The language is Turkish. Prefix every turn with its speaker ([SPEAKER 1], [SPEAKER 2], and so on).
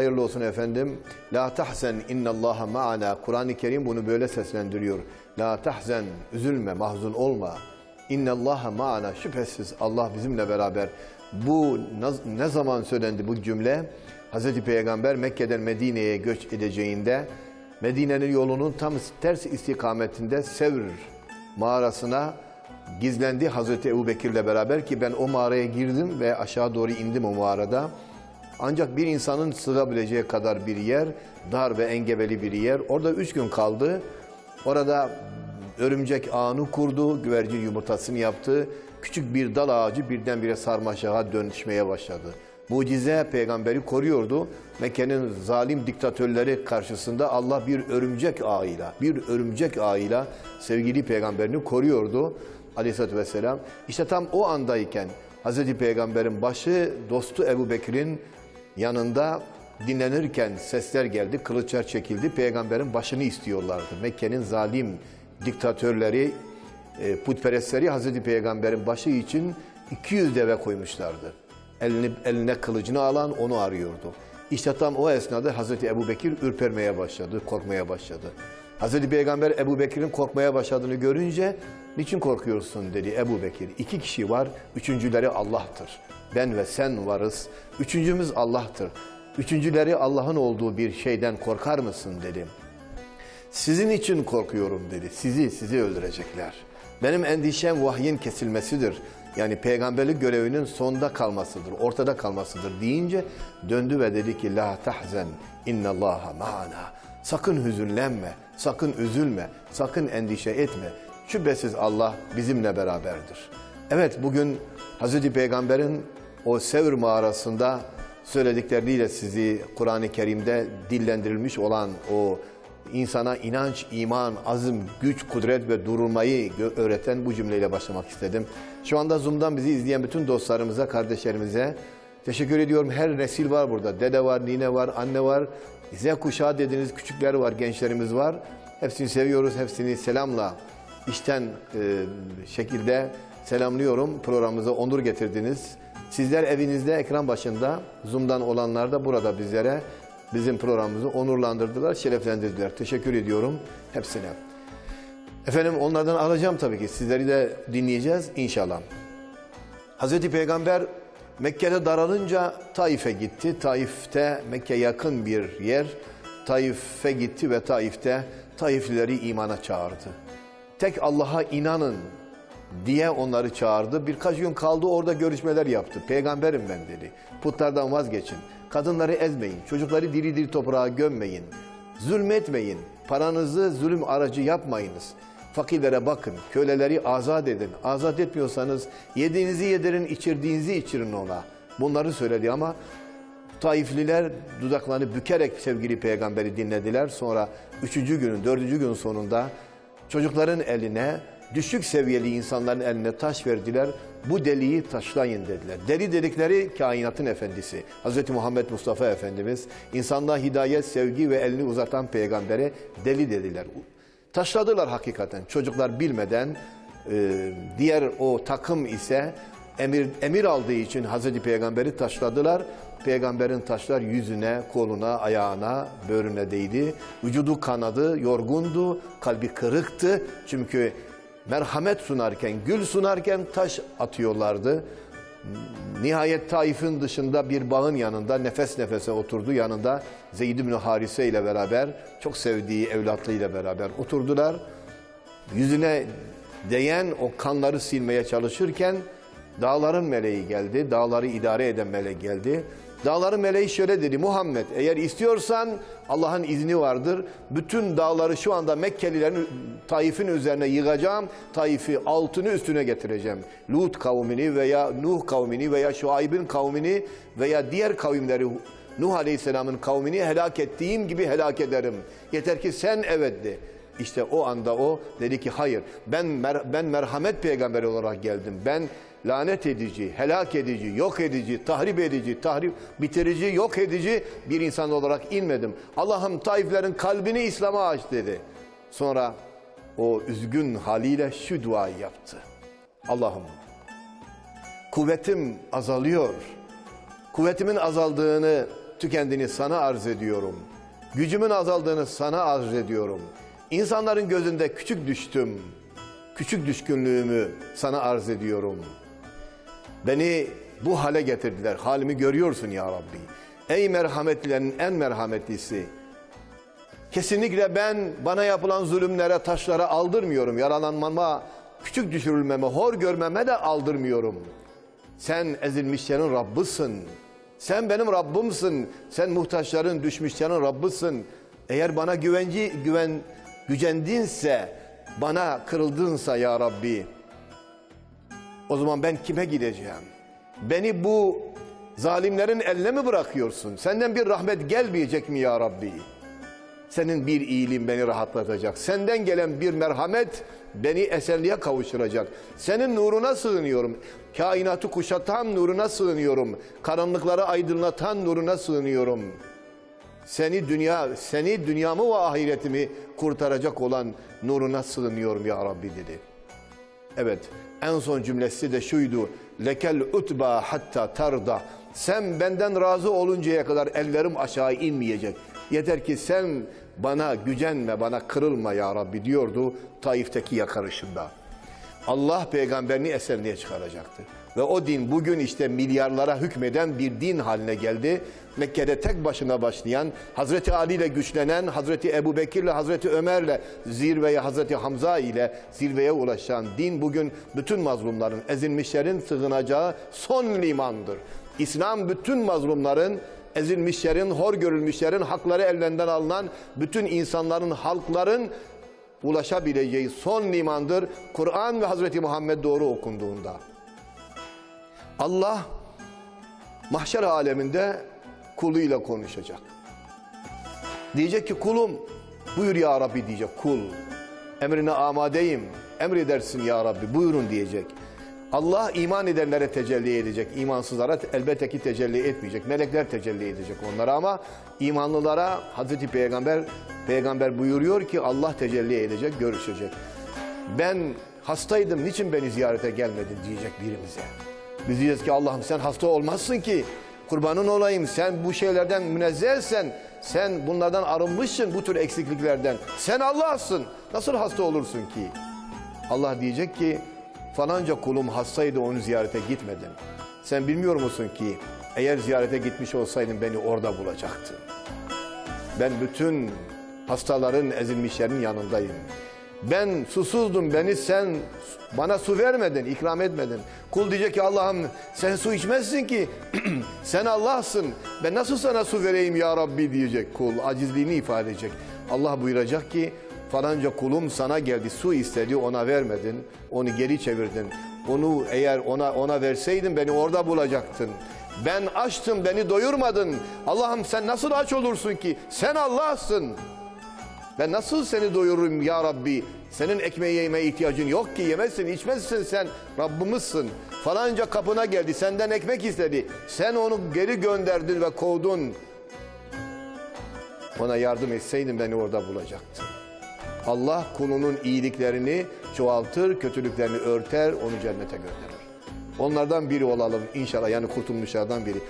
[SPEAKER 1] Hayırlı olsun efendim. La tahzen innallaha ma'ana. Kur'an-ı Kerim bunu böyle seslendiriyor. La tahzen, üzülme, mahzun olma. İnnallaha ma'ana. Şüphesiz Allah bizimle beraber. Bu ne zaman söylendi bu cümle? Hazreti Peygamber Mekke'den Medine'ye göç edeceğinde Medine'nin yolunun tam ters istikametinde Sevr mağarasına gizlendi Hazreti Ebu Bekir'le beraber ki ben o mağaraya girdim ve aşağı doğru indim o mağarada. Ancak bir insanın sığabileceği kadar bir yer, dar ve engebeli bir yer. Orada üç gün kaldı. Orada örümcek ağını kurdu, güvercin yumurtasını yaptı. Küçük bir dal ağacı birdenbire sarmaşağa dönüşmeye başladı. Mucize peygamberi koruyordu. Mekke'nin zalim diktatörleri karşısında Allah bir örümcek ağıyla, bir örümcek ağıyla sevgili peygamberini koruyordu. Aleyhisselatü Vesselam. İşte tam o andayken Hazreti Peygamber'in başı dostu Ebu Bekir'in yanında dinlenirken sesler geldi, kılıçlar çekildi. Peygamberin başını istiyorlardı. Mekke'nin zalim diktatörleri, e, putperestleri Hazreti Peygamber'in başı için 200 deve koymuşlardı. Elini, eline kılıcını alan onu arıyordu. İşte tam o esnada Hazreti Ebu Bekir ürpermeye başladı, korkmaya başladı. Hazreti Peygamber Ebu Bekir'in korkmaya başladığını görünce niçin korkuyorsun dedi Ebu Bekir. İki kişi var, üçüncüleri Allah'tır. Ben ve sen varız, üçüncümüz Allah'tır. Üçüncüleri Allah'ın olduğu bir şeyden korkar mısın dedim. Sizin için korkuyorum dedi. Sizi, sizi öldürecekler. Benim endişem vahyin kesilmesidir. Yani peygamberlik görevinin sonda kalmasıdır, ortada kalmasıdır deyince döndü ve dedi ki La tahzen innallaha ma'ana. Sakın hüzünlenme, sakın üzülme, sakın endişe etme. Şüphesiz Allah bizimle beraberdir. Evet bugün Hazreti Peygamber'in o Sevr mağarasında söyledikleriyle sizi Kur'an-ı Kerim'de dillendirilmiş olan o insana inanç, iman, azim, güç, kudret ve durulmayı öğreten bu cümleyle başlamak istedim. Şu anda Zoom'dan bizi izleyen bütün dostlarımıza, kardeşlerimize teşekkür ediyorum. Her nesil var burada. Dede var, nine var, anne var. Z kuşağı dediğiniz küçükler var, gençlerimiz var. Hepsini seviyoruz, hepsini selamla işten e, şekilde selamlıyorum. Programımıza onur getirdiniz. Sizler evinizde ekran başında, Zoom'dan olanlar da burada bizlere bizim programımızı onurlandırdılar, şereflendirdiler. Teşekkür ediyorum hepsine. Efendim onlardan alacağım tabii ki. Sizleri de dinleyeceğiz inşallah. Hazreti Peygamber Mekke'de daralınca Taif'e gitti. Taif'te Mekke yakın bir yer. Taif'e gitti ve Taif'te Taiflileri imana çağırdı. Tek Allah'a inanın diye onları çağırdı. Birkaç gün kaldı orada görüşmeler yaptı. Peygamberim ben dedi. Putlardan vazgeçin. Kadınları ezmeyin. Çocukları diri diri toprağa gömmeyin. Zulmetmeyin. Paranızı zulüm aracı yapmayınız. Fakirlere bakın, köleleri azat edin. Azat etmiyorsanız yediğinizi yedirin, içirdiğinizi içirin ona. Bunları söyledi ama Taifliler dudaklarını bükerek sevgili peygamberi dinlediler. Sonra üçüncü günün, dördüncü günün sonunda çocukların eline, düşük seviyeli insanların eline taş verdiler. Bu deliği taşlayın dediler. Deli dedikleri kainatın efendisi. Hz. Muhammed Mustafa Efendimiz insanlığa hidayet, sevgi ve elini uzatan peygambere deli dediler. Taşladılar hakikaten çocuklar bilmeden. e, diğer o takım ise emir, emir aldığı için Hazreti Peygamber'i taşladılar. Peygamberin taşlar yüzüne, koluna, ayağına, böğrüne değdi. Vücudu kanadı, yorgundu, kalbi kırıktı. Çünkü merhamet sunarken, gül sunarken taş atıyorlardı. Nihayet Taif'in dışında bir bağın yanında nefes nefese oturdu. Yanında Zeyd bin Harise ile beraber, çok sevdiği evlatlığıyla beraber oturdular. Yüzüne değen o kanları silmeye çalışırken dağların meleği geldi. Dağları idare eden melek geldi. Dağların meleği şöyle dedi. Muhammed eğer istiyorsan Allah'ın izni vardır. Bütün dağları şu anda Mekkelilerin Taif'in üzerine yığacağım. Taif'i altını üstüne getireceğim. Lut kavmini veya Nuh kavmini veya Şuayb'in kavmini veya diğer kavimleri Nuh Aleyhisselam'ın kavmini helak ettiğim gibi helak ederim. Yeter ki sen evet de. İşte o anda o dedi ki hayır ben mer- ben merhamet peygamberi olarak geldim. Ben lanet edici, helak edici, yok edici, tahrip edici, tahrip bitirici, yok edici bir insan olarak inmedim. Allah'ım Taiflerin kalbini İslam'a aç dedi. Sonra o üzgün haliyle şu duayı yaptı. Allah'ım kuvvetim azalıyor. Kuvvetimin azaldığını tükendiğini sana arz ediyorum. Gücümün azaldığını sana arz ediyorum. İnsanların gözünde küçük düştüm. Küçük düşkünlüğümü sana arz ediyorum. Beni bu hale getirdiler. Halimi görüyorsun ya Rabbi. Ey merhametlilerin en merhametlisi. Kesinlikle ben bana yapılan zulümlere, taşlara aldırmıyorum. Yaralanmama, küçük düşürülmeme, hor görmeme de aldırmıyorum. Sen ezilmişlerin Rabbısın. Sen benim Rabbimsin. Sen muhtaçların, düşmüşlerin Rabbısın. Eğer bana güvenci, güven, gücendinse, bana kırıldınsa ya Rabbi, o zaman ben kime gideceğim? Beni bu zalimlerin eline mi bırakıyorsun? Senden bir rahmet gelmeyecek mi ya Rabbi? Senin bir iyiliğin beni rahatlatacak. Senden gelen bir merhamet beni esenliğe kavuşturacak. Senin nuruna sığınıyorum. Kainatı kuşatan nuruna sığınıyorum. Karanlıkları aydınlatan nuruna sığınıyorum. Seni dünya, seni dünyamı ve ahiretimi kurtaracak olan nuruna sığınıyorum ya Rabbi dedi. Evet, en son cümlesi de şuydu. Lekel utba hatta tarda. Sen benden razı oluncaya kadar ellerim aşağı inmeyecek. Yeter ki sen bana gücenme, bana kırılma ya Rabbi diyordu Taif'teki yakarışında. Allah peygamberini esenliğe çıkaracaktı. Ve o din bugün işte milyarlara hükmeden bir din haline geldi. Mekke'de tek başına başlayan, Hazreti Ali ile güçlenen, Hazreti Ebu Bekir ile Hazreti Ömer ile zirveye, Hazreti Hamza ile zirveye ulaşan din bugün bütün mazlumların, ezilmişlerin sığınacağı son limandır. İslam bütün mazlumların, ezilmişlerin, hor görülmüşlerin, hakları ellerinden alınan bütün insanların, halkların ulaşabileceği son limandır. Kur'an ve Hazreti Muhammed doğru okunduğunda. Allah mahşer aleminde kuluyla konuşacak. Diyecek ki kulum buyur ya Rabbi diyecek kul. Emrine amadeyim. Emredersin ya Rabbi buyurun diyecek. Allah iman edenlere tecelli edecek. İmansızlara elbette ki tecelli etmeyecek. Melekler tecelli edecek onlara ama imanlılara Hazreti Peygamber Peygamber buyuruyor ki Allah tecelli edecek, görüşecek. Ben hastaydım, niçin beni ziyarete gelmedin diyecek birimize. Biz diyeceğiz ki Allah'ım sen hasta olmazsın ki. Kurbanın olayım, sen bu şeylerden münezzehsen, sen bunlardan arınmışsın bu tür eksikliklerden. Sen Allah'sın, nasıl hasta olursun ki? Allah diyecek ki falanca kulum hastaydı onu ziyarete gitmedim. Sen bilmiyor musun ki eğer ziyarete gitmiş olsaydın beni orada bulacaktın. Ben bütün hastaların, ezilmişlerin yanındayım. Ben susuzdum, beni sen bana su vermedin, ikram etmedin. Kul diyecek ki Allah'ım sen su içmezsin ki, sen Allah'sın. Ben nasıl sana su vereyim ya Rabbi diyecek kul, acizliğini ifade edecek. Allah buyuracak ki falanca kulum sana geldi, su istedi ona vermedin, onu geri çevirdin. Onu eğer ona ona verseydin beni orada bulacaktın. Ben açtım beni doyurmadın. Allah'ım sen nasıl aç olursun ki? Sen Allah'sın. Ben nasıl seni doyururum ya Rabbi? Senin ekmeği yemeye ihtiyacın yok ki yemezsin, içmezsin sen. Rabbimizsin. Falanca kapına geldi, senden ekmek istedi. Sen onu geri gönderdin ve kovdun. Ona yardım etseydin beni orada bulacaktın. Allah kulunun iyiliklerini çoğaltır, kötülüklerini örter, onu cennete gönderir. Onlardan biri olalım inşallah yani kurtulmuşlardan biri.